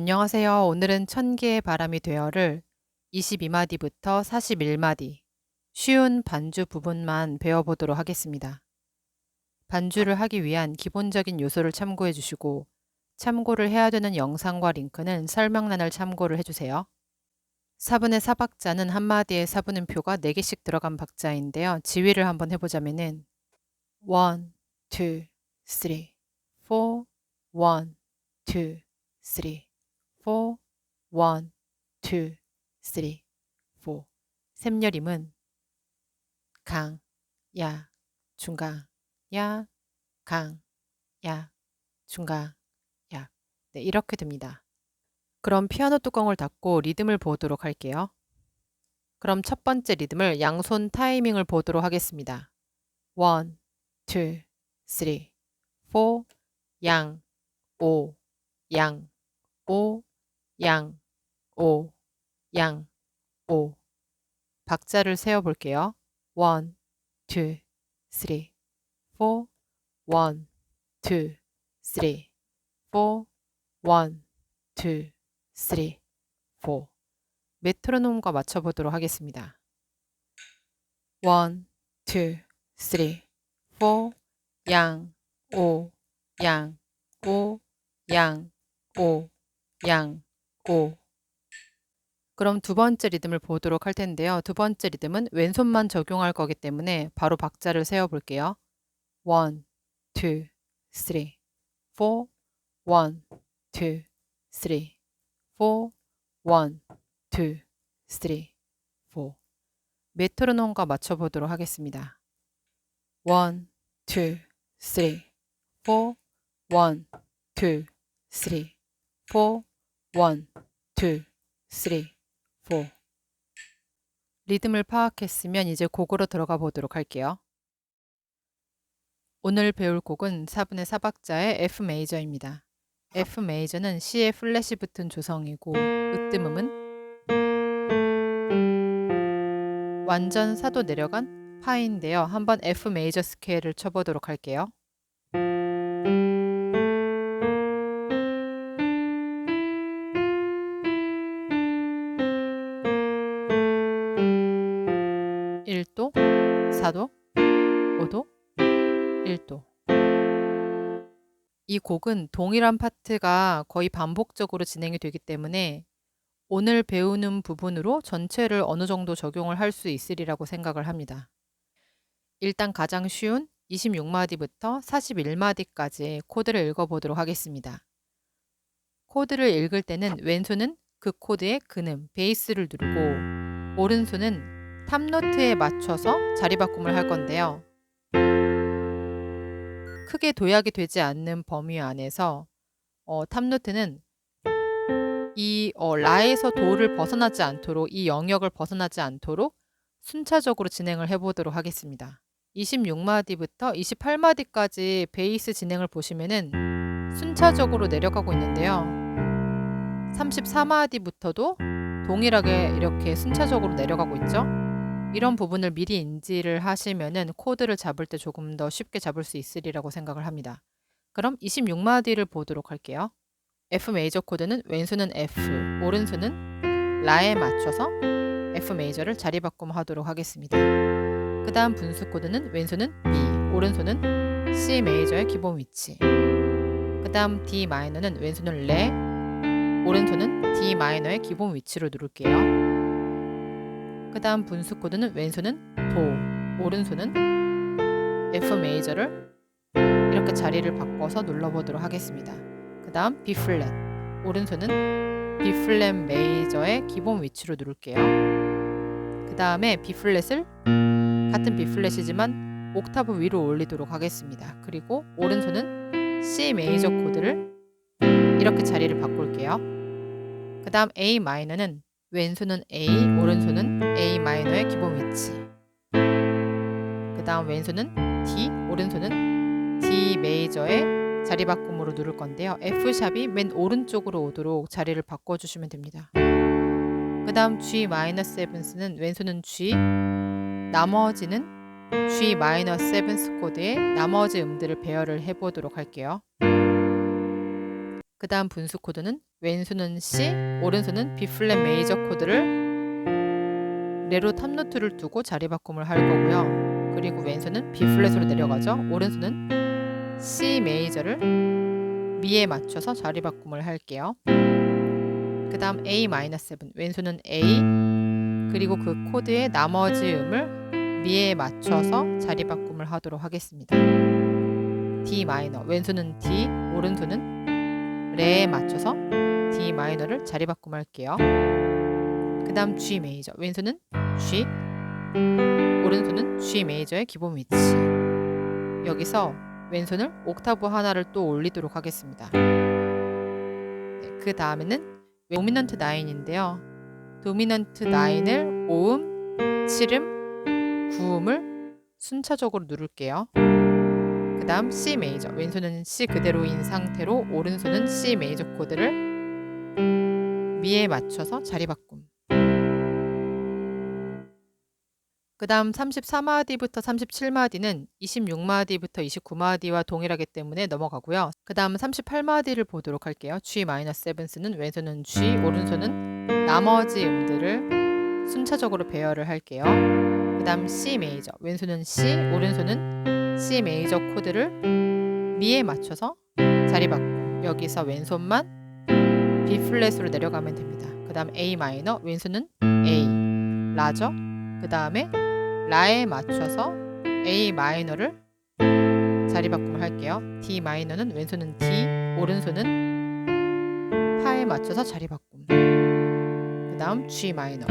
안녕하세요. 오늘은 천개의 바람이 되어를 22마디부터 41마디 쉬운 반주 부분만 배워보도록 하겠습니다. 반주를 하기 위한 기본적인 요소를 참고해 주시고 참고를 해야 되는 영상과 링크는 설명란을 참고를 해주세요. 사분의 사박자는 한마디에 사분음표가 4개씩 들어간 박자인데요. 지휘를 한번 해보자면은 1, 2, 3, 4, 1, 2, 3, 4, 1, 2, 3, 4 샘여림은 강, 야, 중강, 야, 강, 야, 중강, 야. 네, 이렇게 됩니다. 그럼 피아노 뚜껑을 닫고 리듬을 보도록 할게요. 그럼 첫 번째 리듬을 양손 타이밍을 보도록 하겠습니다. 1, 2, 3, 4, 양, 오, 양, 오, 양, 오, 양, 오. 박자를 세어 볼게요. 1, 2, 3, 4, 1, 2, 3, 4, 1, 2, 3, 4. 메트로놈과 맞춰보도록 하겠습니다. 1, 2, 3, 4, 양, 오, 양, 오, 양, 오, 양, 오. 그럼 두 번째 리듬을 보도록 할 텐데요. 두 번째 리듬은 왼손만 적용할 거기 때문에 바로 박자를 세어 볼게요. 1, 2, 3, 4, 1, 2, 3, 4, 1, 2, 3, 4. 메트로놈과 맞춰보도록 하겠습니다. 1, 2, 3, 4, 1, 2, 3, 4, 1, 2, 3, 4. 리듬을 파악했으면 이제 곡으로 들어가 보도록 할게요. 오늘 배울 곡은 4분의 4박자의 F 메이저입니다. F 메이저는 C의 플랫이 붙은 조성이고 으뜸음은 완전 사도 내려간 파인데요. 한번 F 메이저 스케일을 쳐보도록 할게요. 5도, 1도. 이 곡은 동일한 파트가 거의 반복적으로 진행이 되기 때문에 오늘 배우는 부분으로 전체를 어느 정도 적용을 할 수 있으리라고 생각을 합니다. 일단 가장 쉬운 26마디부터 41마디까지 코드를 읽어보도록 하겠습니다. 코드를 읽을 때는 왼손은 그 코드의 근음, 베이스를 누르고 오른손은 탑노트에 맞춰서 자리 바꿈을 할 건데요. 크게 도약이 되지 않는 범위 안에서 어, 탑노트는 이 어, 라에서 도를 벗어나지 않도록 이 영역을 벗어나지 않도록 순차적으로 진행을 해보도록 하겠습니다. 26마디부터 28마디까지 베이스 진행을 보시면은 순차적으로 내려가고 있는데요. 34마디부터도 동일하게 이렇게 순차적으로 내려가고 있죠. 이런 부분을 미리 인지를 하시면은 코드를 잡을 때 조금 더 쉽게 잡을 수 있으리라고 생각을 합니다. 그럼 26마디를 보도록 할게요. F 메이저 코드는 왼손은 F, 오른손은 라에 맞춰서 F 메이저를 자리 바꿈 하도록 하겠습니다. 그 다음 분수 코드는 왼손은 B, 오른손은 C 메이저의 기본 위치. 그 다음 D 마이너는 왼손은 레, 오른손은 D 마이너의 기본 위치로 누를게요. 그 다음 분수 코드는 왼손은 도, 오른손은 F 메이저를 이렇게 자리를 바꿔서 눌러보도록 하겠습니다. 그 다음 B 플랫, 오른손은 B 플랫 메이저의 기본 위치로 누를게요. 그 다음에 B 플랫을 같은 B 플랫이지만 옥타브 위로 올리도록 하겠습니다. 그리고 오른손은 C 메이저 코드를 이렇게 자리를 바꿀게요. 그 다음 A 마이너는 왼손은 A, 오른손은 A 마이너의 기본 위치. 그 다음 왼손은 D, 오른손은 D 메이저의 자리 바꿈으로 누를 건데요. F샵이 맨 오른쪽으로 오도록 자리를 바꿔주시면 됩니다. 그 다음 G 마이너 세븐스는 왼손은 G, 나머지는 G 마이너 세븐스 코드의 나머지 음들을 배열을 해보도록 할게요. 그 다음 분수 코드는 왼손은 C, 오른손은 B 플랫 메이저 코드를 레로 탑노트를 두고 자리 바꿈을 할 거고요. 그리고 왼손은 B 플랫으로 내려가죠. 오른손은 C 메이저를 미에 맞춰서 자리 바꿈을 할게요. 그 다음 A-7 왼손은 A 그리고 그 코드의 나머지 음을 미에 맞춰서 자리 바꿈을 하도록 하겠습니다. D 마이너 왼손은 D 오른손은 레에 맞춰서 D 마이너를 자리 바꿈할게요. 그 다음 G 메이저 왼손은 G 오른손은 G 메이저의 기본 위치 여기서 왼손을 옥타브 하나를 또 올리도록 하겠습니다. 네, 그 다음에는 도미넌트 9인데요. 도미넌트 9을 5음, 7음, 9음을 순차적으로 누를게요. 그 다음 C 메이저 왼손은 C 그대로인 상태로 오른손은 C 메이저 코드를 미에 맞춰서 자리 바꿈 그 다음 34마디부터 37마디는 26마디부터 29마디와 동일하기 때문에 넘어가고요. 그 다음 38마디를 보도록 할게요. G-7는 왼손은 G, 오른손은 나머지 음들을 순차적으로 배열을 할게요. 그 다음 C 메이저, 왼손은 C, 오른손은 C 메이저 코드를 미에 맞춰서 자리 바꿈. 여기서 왼손만 B 플랫으로 내려가면 됩니다. 그 다음 A 마이너, 왼손은 A, 라저, 그 다음에 라에 맞춰서 A 마이너를 자리 바꿈을 할게요. D 마이너는 왼손은 D, 오른손은 파에 맞춰서 자리 바꿈. 그 다음 G 마이너.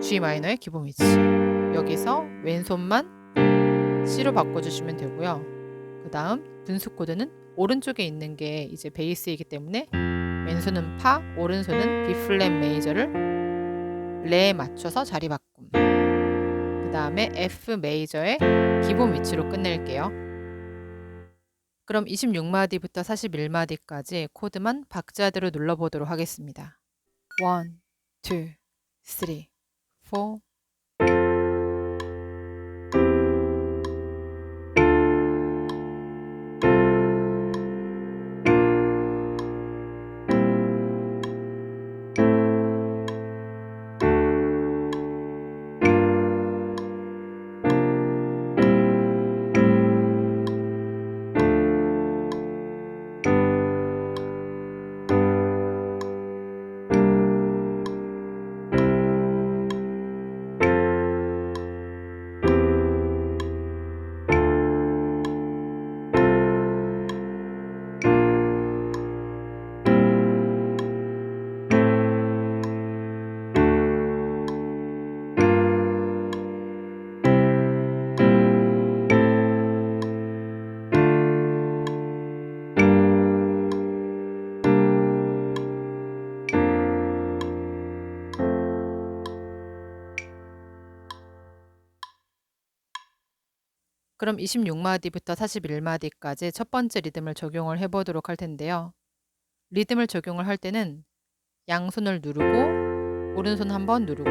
G 마이너의 기본 위치. 여기서 왼손만 C로 바꿔주시면 되고요. 그 다음 분수 코드는 오른쪽에 있는 게 이제 베이스이기 때문에 왼손은 파, 오른손은 B 플랫 메이저를 레에 맞춰서 자리 바꿈. 그 다음에 F 메이저의 기본 위치로 끝낼게요. 그럼 26마디부터 41마디까지 코드만 박자대로 눌러보도록 하겠습니다. 1, 2, 3, 4, 그럼 26마디부터 41마디까지 첫 번째 리듬을 적용을 해보도록 할 텐데요. 리듬을 적용을 할 때는 양손을 누르고 오른손 한 번 누르고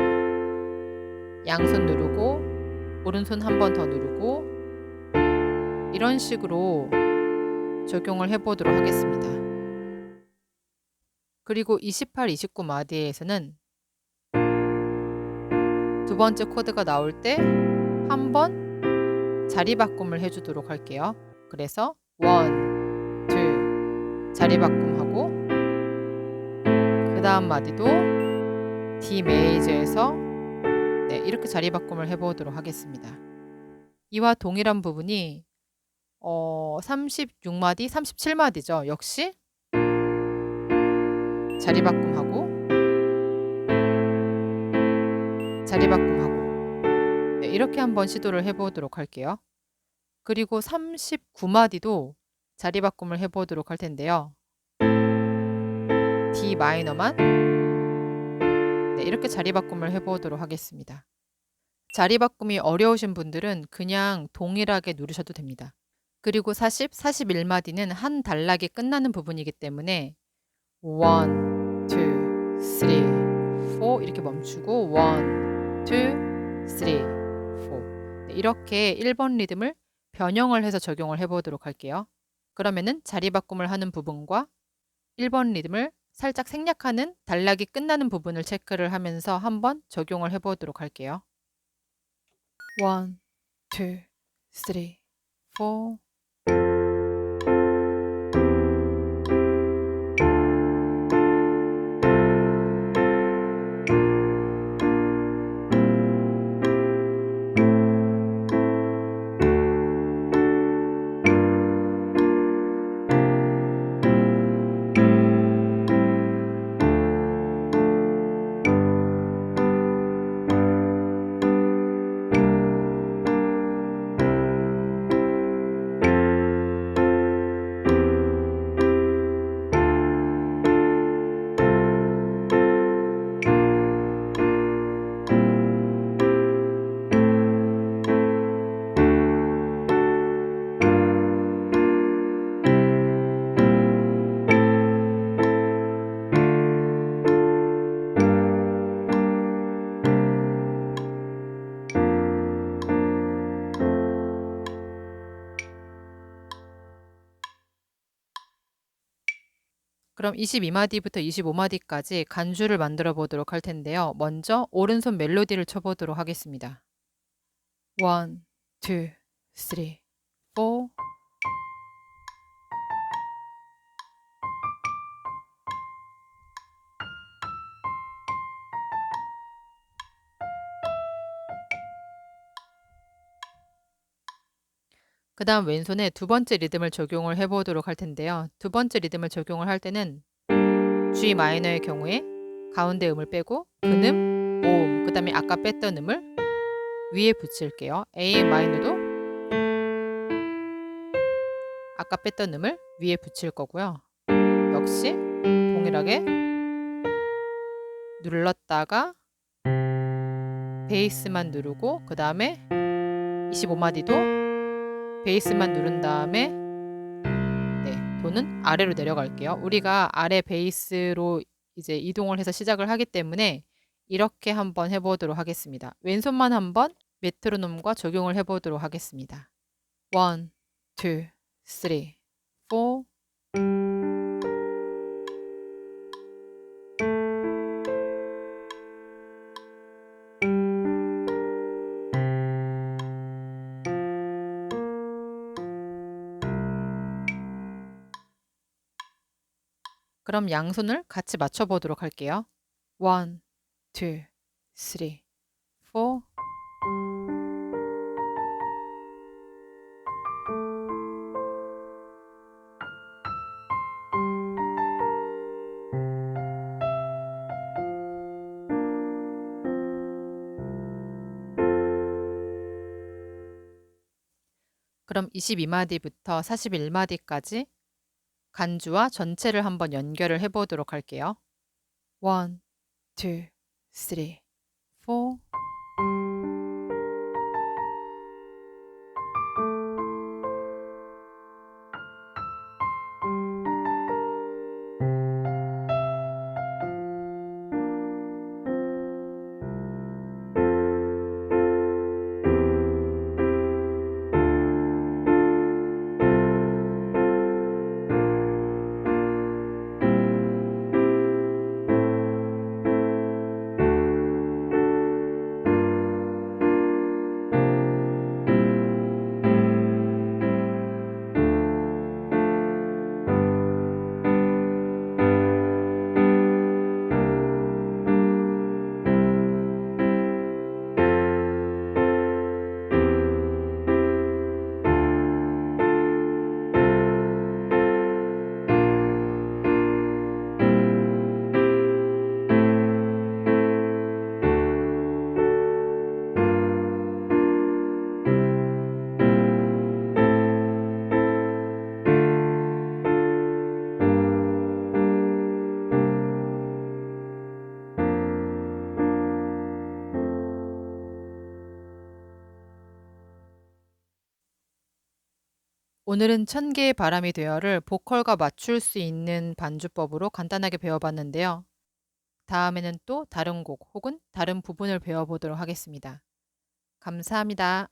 양손 누르고 오른손 한 번 더 누르고 이런 식으로 적용을 해보도록 하겠습니다. 그리고 28, 29 마디에서는 두 번째 코드가 나올 때 한 번 자리 바꿈을 해주도록 할게요. 그래서 원, 둘 자리 바꿈하고 그 다음 마디도 D 메이저에서 네, 이렇게 자리 바꿈을 해보도록 하겠습니다. 이와 동일한 부분이 어, 36마디, 37마디죠. 역시 자리 바꿈하고 자리 바꿈하고 네, 이렇게 한번 시도를 해보도록 할게요. 그리고 39마디도 자리 바꿈을 해보도록 할 텐데요. D 마이너만 네, 이렇게 자리 바꿈을 해보도록 하겠습니다. 자리 바꿈이 어려우신 분들은 그냥 동일하게 누르셔도 됩니다. 그리고 40, 41마디는 한 단락이 끝나는 부분이기 때문에 1, 2, 3, 4 이렇게 멈추고 1, 2, 3, 4 네, 이렇게 1번 리듬을 변형을 해서 적용을 해보도록 할게요. 그러면은 자리 바꿈을 하는 부분과 1번 리듬을 살짝 생략하는 단락이 끝나는 부분을 체크를 하면서 한번 적용을 해보도록 할게요. 1, 2, 3, 4 그럼 22마디부터 25마디까지 간주를 만들어 보도록 할 텐데요. 먼저 오른손 멜로디를 쳐보도록 하겠습니다. 1, 2, 3, 4 그 다음 왼손에 두 번째 리듬을 적용을 해보도록 할 텐데요. 두 번째 리듬을 적용을 할 때는 G 마이너의 경우에 가운데 음을 빼고 근음, 오음, 그 다음에 아까 뺐던 음을 위에 붙일게요. A 마이너도 아까 뺐던 음을 위에 붙일 거고요. 역시 동일하게 눌렀다가 베이스만 누르고 그 다음에 25마디도 베이스만 누른 다음에 네, 돈은 아래로 내려갈게요. 우리가 아래 베이스로 이제 이동을 해서 시작을 하기 때문에 이렇게 한번 해보도록 하겠습니다. 왼손만 한번 메트로놈과 적용을 해보도록 하겠습니다. 1, 2, 3, 4 그럼 양손을 같이 맞춰보도록 할게요. 1, 2, 3, 4 그럼 22마디부터 41마디까지 간주와 전체를 한번 연결을 해보도록 할게요. 1, 2, 3, 4 오늘은 천 개의 바람이 되어를 보컬과 맞출 수 있는 반주법으로 간단하게 배워봤는데요. 다음에는 또 다른 곡 혹은 다른 부분을 배워보도록 하겠습니다. 감사합니다.